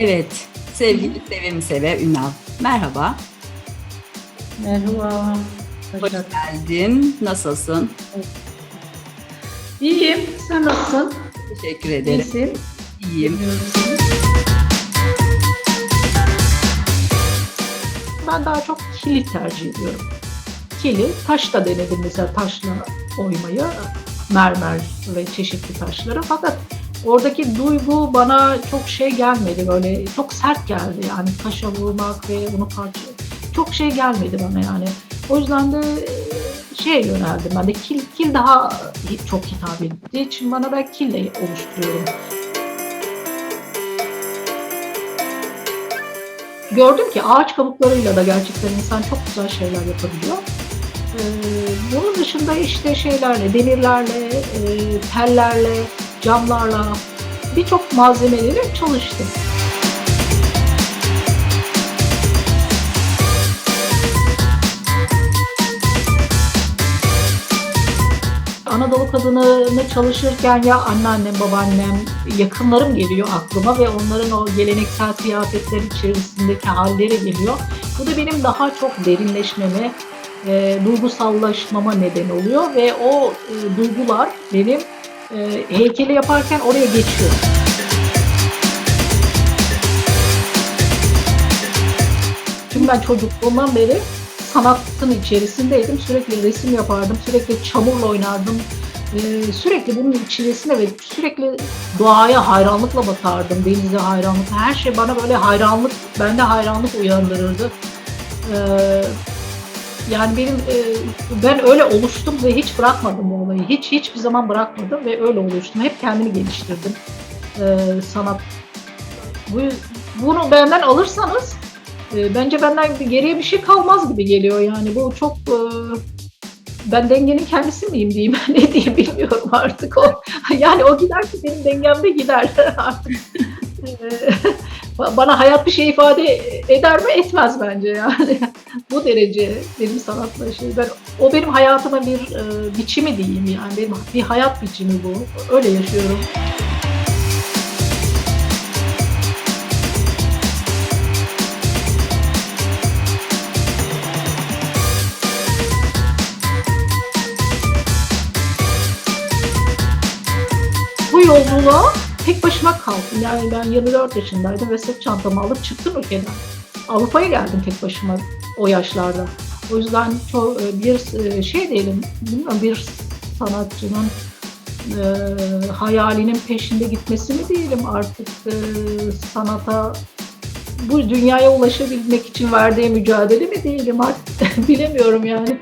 Evet, sevgili Sevim Seve Ünal. Merhaba, Merhaba. hoş geldin. Nasılsın? İyiyim. Sen nasılsın? Teşekkür ederim. İyisin. İyiyim. Ben daha çok kili tercih ediyorum. Kili, taş da denedim mesela taşla oymayı, mermer ve çeşitli taşları. Fakat oradaki duygu bana çok şey gelmedi böyle çok sert geldi yani taşa vurmak ve onu parça çok şey gelmedi bana yani. O yüzden de e, şeye yöneldim ben de kil, kil daha çok hitap ettiği için bana ben kille oluşturuyorum. Gördüm ki ağaç kabuklarıyla da gerçekten insan çok güzel şeyler yapabiliyor. Ee, bunun dışında işte şeylerle, demirlerle, e, tellerle, camlarla birçok malzemeleri çalıştım. Anadolu kadınını çalışırken ya anneannem, babaannem, yakınlarım geliyor aklıma ve onların o geleneksel kıyafetler içerisindeki halleri geliyor. Bu da benim daha çok derinleşmeme, e, duygusallaşmama neden oluyor ve o e, duygular benim e, heykeli yaparken oraya geçiyor. Çünkü ben çocukluğumdan beri sanatın içerisindeydim. Sürekli resim yapardım, sürekli çamurla oynardım. Ee, sürekli bunun içerisinde ve sürekli doğaya hayranlıkla bakardım, denize hayranlıkla. Her şey bana böyle hayranlık, bende hayranlık uyandırırdı. Ee, yani benim e, ben öyle oluştum ve hiç bırakmadım bu olayı. Hiç hiçbir zaman bırakmadım ve öyle oluştum. Hep kendimi geliştirdim. Ee, sanat. Bu, bunu benden alırsanız e, bence benden geriye bir şey kalmaz gibi geliyor yani. Bu çok e, ben dengenin kendisi miyim diyeyim ne diyeyim bilmiyorum artık o. Yani o gider ki benim dengemde gider artık. Bana hayat bir şey ifade eder mi? Etmez bence yani. Bu derece benim sanatla şey. Ben, o benim hayatıma bir e, biçimi diyeyim yani. Benim bir hayat biçimi bu. Öyle yaşıyorum. Bu yolculuğa tek başıma kaldım. Yani ben 24 yaşındaydım ve sırt çantamı alıp çıktım ülkeden. Avrupa'ya geldim tek başıma o yaşlarda. O yüzden çok bir e, şey diyelim, bilmiyorum bir sanatçının e, hayalinin peşinde gitmesi mi diyelim artık e, sanata bu dünyaya ulaşabilmek için verdiği mücadele mi diyelim artık bilemiyorum yani.